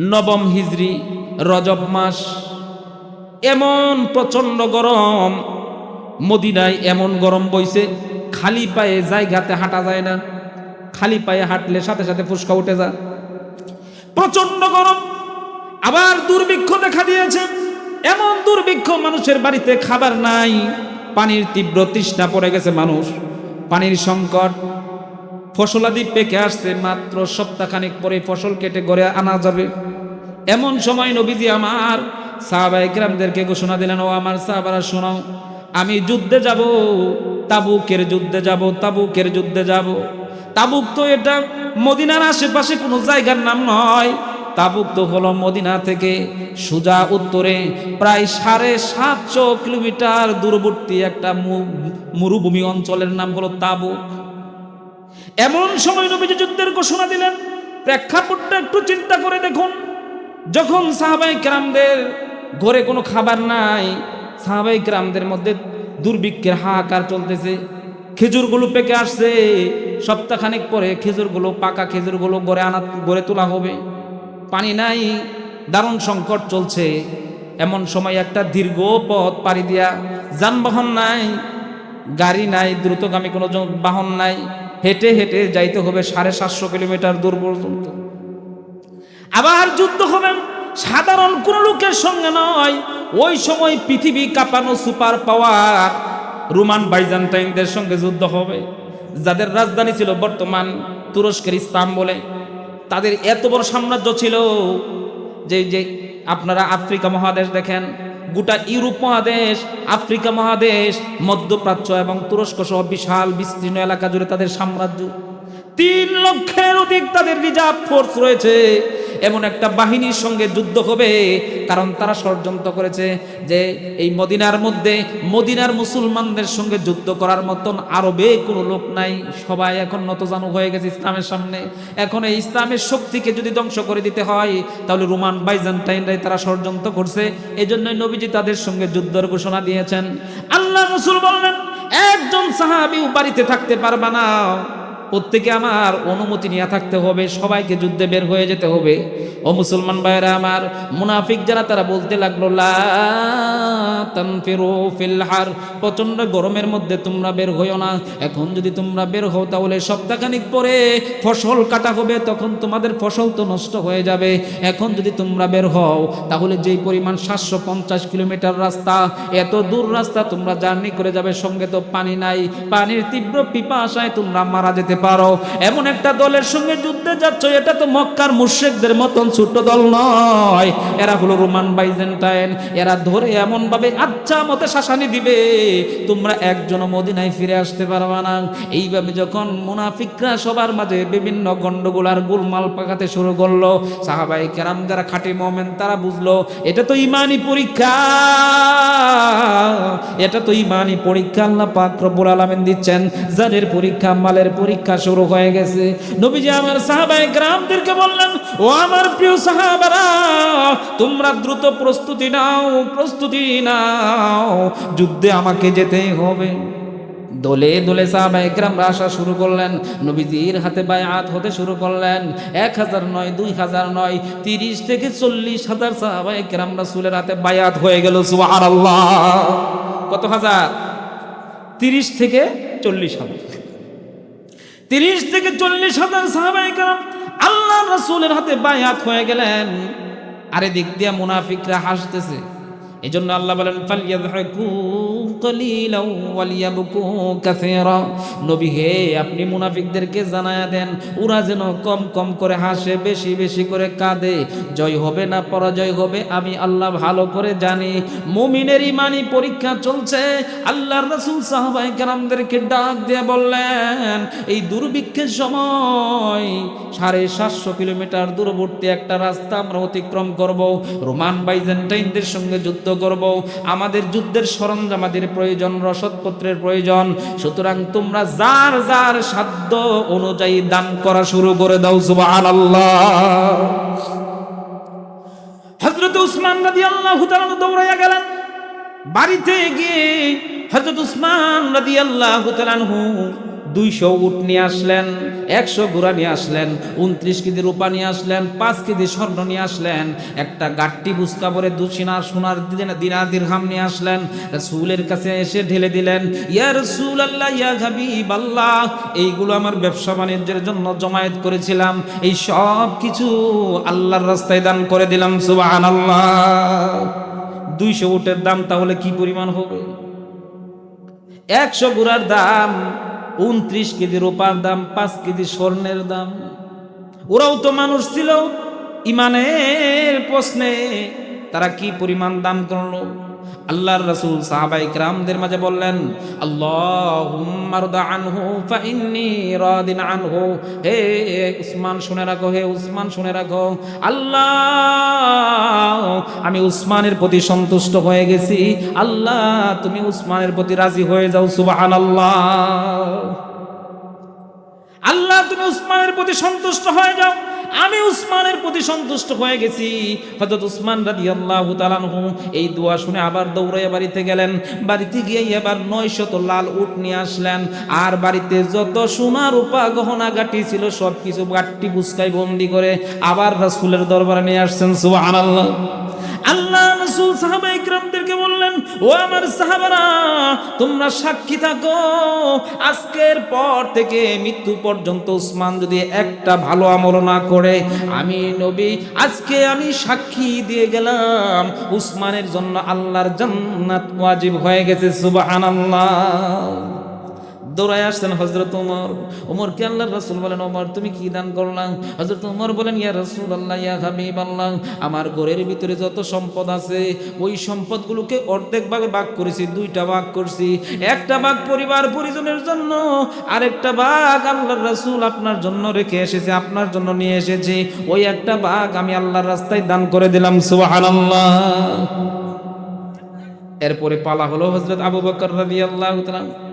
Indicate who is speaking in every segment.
Speaker 1: নবম হিজরি, রজব মাস। এমন প্রচণ্ড গরম। মদিনায় এমন গরম বইছে, খালি পায়ে জায়গাতে হাঁটা যায় না। খালি পায়ে হাঁটলে সাথে সাথে ফুসকা উঠে যায়। প্রচণ্ড গরম। আবার দুর্ভিক্ষ দেখা দিয়েছে। এমন দুর্ভিক্ষ মানুষের বাড়িতে খাবার নাই। পানির তীব্র তৃষ্ণা পড়ে গেছে মানুষ। পানির সংকট। ফসলাদি পেকে আসছে, মাত্র সপ্তাহখানিক পরে ফসল কেটে গড়ে আনা যাবে। এমন সময় নবীজি আমার সাহাবাই গ্রামদেরকে ঘোষণা দিলেন, ও আমার সাহাবারা, শোনাও, আমি যুদ্ধে যাব, তাবুকের যুদ্ধে যাব, তাবুকের যুদ্ধে যাব। তাবুক তো এটা মদিনার আশেপাশে কোনো জায়গার নাম নয়। তাবুক তো হলো মদিনা থেকে সুজা উত্তরে, প্রায় সাড়ে সাতশো কিলোমিটার দূরবর্তী একটা মরুভূমি অঞ্চলের নাম হলো তাবুক। এমন সময় নবীজি যুদ্ধের ঘোষণা দিলেন। প্রেক্ষাপটটা একটু চিন্তা করে দেখুন। যখন সাহাবাই কেরামদের ঘরে কোনো খাবার নাই সাহাবাই কেরামদের মধ্যে দুর্ভিক্ষের হাহাকার চলতেছে। খেজুরগুলো পেকে আসছে। সপ্তাহখানেক পরে খেজুরগুলো, পাকা খেজুরগুলো গড়ে আনা গড়ে তোলা হবে। পানি নাই, দারুণ সংকট চলছে। এমন সময় একটা দীর্ঘ পথ পাড়ি দিয়া যানবাহন নাই, গাড়ি নাই, দ্রুতগামী কোনো বাহন নাই। হেঁটে হেঁটে যাইতে হবে সাড়ে সাতশো কিলোমিটার দূর পর্যন্ত। আবার যুদ্ধ হবে। সাধারণ কোন লোকের সঙ্গে নয়। ওই সময় পৃথিবী কাঁপানো সুপার পাওয়ার রোমান বাইজান্টাইনদের সঙ্গে যুদ্ধ হবে। যাদের রাজধানী ছিল বর্তমান তুরস্কের ইস্তাম্বলে। তাদের এত বড় সাম্রাজ্য ছিল যে যে আপনারা আফ্রিকা মহাদেশ দেখেন গোটা ইউরোপ মহাদেশ, আফ্রিকা মহাদেশ, মধ্যপ্রাচ্য এবং তুরস্ক সহ বিশাল বিস্তীর্ণ এলাকা জুড়ে তাদের সাম্রাজ্য। তিন লক্ষের অধিক তাদের রিজার্ভ ফোর্স রয়েছে। এমন একটা বাহিনীর সঙ্গে যুদ্ধ হবে। কারণ তারা ষড়যন্ত্র করেছে যে এই মদিনার মধ্যে মদিনার মুসলমানদের সঙ্গে যুদ্ধ করার মতন আরবে কোনো লোক নাই। সবাই এখন নত নতজানু হয়ে গেছে ইসলামের সামনে। এখন এই ইসলামের শক্তিকে যদি ধ্বংস করে দিতে হয়, তাহলে রোমান, বাইজান্টাইনরাই তারা ষড়যন্ত্র করছে। এই জন্যই নবীজি তাদের সঙ্গে যুদ্ধের ঘোষণা দিয়েছেন। আল্লাহ রসুল বললেন, একজন সাহাবিও বাড়িতে থাকতে পারবা না। প্রত্যেকে আমার অনুমতি নিয়ে থাকতে হবে, সবাইকে যুদ্ধে বের হয়ে যেতে হবে। ও মুসলমান ভাইরা আমার, মুনাফিক যারা, তারা বলতে লাগল, লা তানফিরু ফিল হার প্রচণ্ড গরমের মধ্যে তোমরা বের হইও না। এখন যদি তোমরা বের হও, তাহলে সপ্তাহখানিক পরে ফসল কাটা হবে, তখন তোমাদের ফসল তো নষ্ট হয়ে যাবে। এখন যদি তোমরা বের হও, তাহলে যেই পরিমাণ সাতশো পঞ্চাশ কিলোমিটার রাস্তা, এত দূর রাস্তা তোমরা জার্নি করে যাবে, সঙ্গে তো পানি নাই। পানির তীব্র পিপাসায় তোমরা মারা যেতে পারো। এমন একটা দলের সঙ্গে যুদ্ধে যাচ্ছ, এটা তো মক্কার মুর্শেকদের মতন ছোট দল নয়। এরা হলো রোমান বাইজেন্টাইন, এরা ধরে এমন ভাবে আচ্ছা মতে শাসানি দিবে। তোমরা একজন মদিনায় ফিরে আসতে পারবা না। এইভাবে যখন মুনাফিকরা সবার মাঝে বিভিন্ন গন্ডগোল আর গোলমাল পাকাতে শুরু করল সাহাবাই কেরাম যারা খাঁটি মোমেন, তারা বুঝলো, এটা তো ইমানি পরীক্ষা। এটা তো ইমানি পরীক্ষা, আল্লাহ পাক রব্বুল আলামিন দিচ্ছেন যাদের পরীক্ষা, মালের পরীক্ষা শুরু হয়ে গেছে। নবীজি আমার সাহাবাই গ্রামদেরকে বললেন, ও আমার প্রিয় সাহাবারা, তোমরা দ্রুত প্রস্তুতি নাও প্রস্তুতি নাও। যুদ্ধে আমাকে যেতেই হবে। দলে দলে সাহাবাই গ্রামরা আসা শুরু করলেন। নবীজির হাতে বায়াত হতে শুরু করলেন। এক হাজার নয়, দুই হাজার নয়, তিরিশ থেকে চল্লিশ হাজার সাহাবাই গ্রাম রাসুলের হাতে বায়াত হয়ে গেল সুবহান আল্লাহ কত হাজার? তিরিশ থেকে চল্লিশ হাজার। তিরিশ থেকে চল্লিশ হাজার সাহাবাই কালাম আল্লাহ রাসুলের হাতে বায়াত হয়ে গেলেন। আরে দিক দিয়ে মুনাফিকরা হাসতেছে। এই জন্য আল্লাহ বলেন নবী, হে, আপনি মুনাফিকদেরকে জানায়া দেন। ওরা যেন কম কম করে হাসে, বেশি বেশি করে কাঁদে। জয় হবে না পরাজয় হবে, আমি আল্লাহ ভালো করে জানি। মুমিনের ইমানি পরীক্ষা চলছে। আল্লাহর রাসূল সাহাবাই কেরামদেরকে ডাক দিয়ে বললেন, এই দুর্ভিক্ষের সময় সাড়ে সাতশো কিলোমিটার দূরবর্তী একটা রাস্তা আমরা অতিক্রম করব। রোমান বাইজেন্টাইনদের সঙ্গে যুদ্ধ করব আমাদের যুদ্ধের সরঞ্জামাদের প্রয়োজন, রসদপত্রের প্রয়োজন। সুতরাং তোমরা যার যার সাধ্য অনুযায়ী দান করা শুরু করে দাও, সুবহানাল্লাহ। হজরত উসমান রাদি আল্লাহ দৌড়াইয়া গেলেন। বাড়িতে গিয়ে হজরত উসমান রাদি আল্লাহ দুইশো উট নিয়ে আসলেন, একশো ঘোড়া নিয়ে আসলেন, উনত্রিশ কেজি রূপা নিয়ে আসলেন, পাঁচ কেজি স্বর্ণ নিয়ে আসলেন, একটা গাট্টি বুসকা পরে দুশিনার সোনার দিনা- দিরহাম নিয়ে আসলেন, রসুলের কাছে এসে ঢেলে দিলেন, ইয়া রসুল আল্লাহ ইয়া হাবিব আল্লাহ এইগুলো আমার ব্যবসা বাণিজ্যের জন্য জমায়েত করেছিলাম, এই সব কিছু আল্লাহর রাস্তায় দান করে দিলাম সুবাহ আল্লাহ দুইশো উটের দাম তাহলে কি পরিমাণ হবে? একশো গুড়ার দাম উনত্রিশ কেজি রোপার দাম, পাঁচ কেজি স্বর্ণের দাম। ওরাও তো মানুষ ছিল, ইমানের প্রশ্নে তারা কি পরিমাণ দাম করল? আল্লাহর রাসূল সাহাবাই کرامদের মাঝে বললেন, আল্লাহুম্মা রদা আনহু ফা ইন্নি রাদিন আনহু। হে উসমান, শুনে রাখো, হে উসমান, শুনে রাখো। আল্লাহ, আমি উসমানের প্রতি সন্তুষ্ট হয়ে গেছি। আল্লাহ, তুমি উসমানের প্রতি রাজি হয়ে যাও, সুবহানাল্লাহ। আল্লাহ, তুমি উসমানের প্রতি সন্তুষ্ট হয়ে যাও। আমি উসমানের প্রতি সন্তুষ্ট হয়ে গেছি। হযরত উসমান রাদিয়াল্লাহু তাআলা আনহু এই দোয়া শুনে আবার দৌড়াইয়া বাড়িতে গেলেন। বাড়িতে গিয়ে এবার নয়শত লাল উট নিয়ে আসলেন। আর বাড়িতে যত সোনা রূপা গহনা গাটি ছিল সব কিছু গাট্টি বুসকাই বন্দি করে আবার রাসূলের দরবারে নিয়ে আসছেন। সুবহানাল্লাহ। আল্লাহ রসুল সাহাবা ইকরামদেরকে ও আমার সাহাবারা, তোমরা সাক্ষী থাকো। আজকের পর থেকে মৃত্যু পর্যন্ত উসমান যদি একটা ভালো আমল না করে, আমি নবী, আজকে আমি সাক্ষী দিয়ে গেলাম। উসমানের জন্য আল্লাহর জান্নাত ওয়াজিব হয়ে গেছে, সুবহানাল্লাহ। দৌড়ায় আসছেন হজরত উমর। উমরকে আল্লাহ রসুল বলেন ওমর তুমি কি দান করলাম? হজরত উমর বলেন, ইয়া রসুল আল্লাহ ইয়া হাবিব আল্লাহ আমার ঘরের ভিতরে যত সম্পদ আছে, ওই সম্পদগুলোকে অর্ধেক ভাগে ভাগ করেছি, দুইটা ভাগ করছি। একটা ভাগ পরিবার পরিজনের জন্য, আরেকটা ভাগ আল্লাহর রসুল আপনার জন্য রেখে এসেছে, আপনার জন্য নিয়ে এসেছি। ওই একটা ভাগ আমি আল্লাহর রাস্তায় দান করে দিলাম, সুবহানাল্লাহ। এরপরে পালা হলো হজরত আবু বকর রাদিয়াল্লাহু তাআলা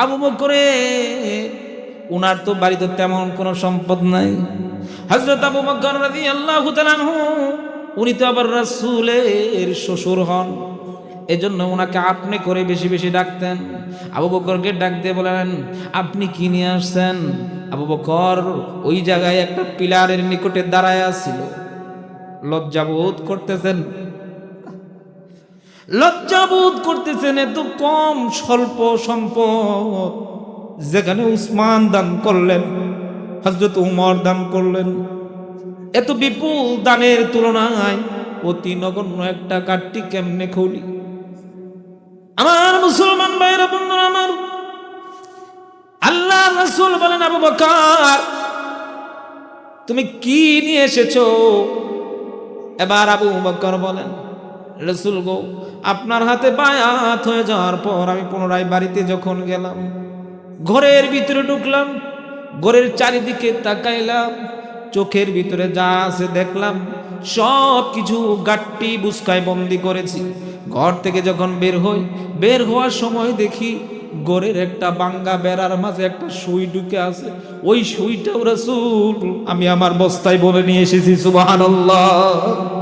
Speaker 1: আবু বকরে, উনার তো বাড়িতে তেমন কোনো সম্পদ নাই। হজরত আবু বকর তাআলা আনহু, উনি তো আবার রাসূলের শ্বশুর হন। এজন্য ওনাকে আপনি করে বেশি বেশি ডাকতেন। আবু বকরকে ডাক দিয়ে বলেন আপনি কি নিয়ে আসছেন? আবু বকর ওই জায়গায় একটা পিলারের নিকটে দাঁড়ায় আছিল লজ্জাবোধ করতেছেন। লজ্জাবোধ করতেছেন, এত কম স্বল্প সম্পদ। যেখানে উসমান দান করলেন হজরত উমর দান করলেন, এত বিপুল দানের তুলনায় অতি নগণ্য একটা কাঠটি কেমনে খুলি? আমার মুসলমান ভাইরা বন্ধুরা আমার, আল্লাহ রসুল বলেন, আবু বকর, তুমি কি নিয়ে এসেছ? এবার আবু বকর বলেন রসুল গো, আপনার হাতে বায়াত হয়ে যাওয়ার পর আমি পুনরায় বাড়িতে যখন গেলাম, ঘরের ভিতরে ঢুকলাম, ঘরের চারিদিকে তাকাইলাম, চোখের ভিতরে যা আছে দেখলাম, সব কিছু গাট্টি বুসকায় বন্দি করেছি। ঘর থেকে যখন বের হই, বের হওয়ার সময় দেখি গড়ের একটা বাঙ্গা বেড়ার মাঝে একটা সুই ঢুকে আছে। ওই সুইটাও রসুল, আমি আমার বস্তায় বলে নিয়ে এসেছি, সুবহানাল্লাহ।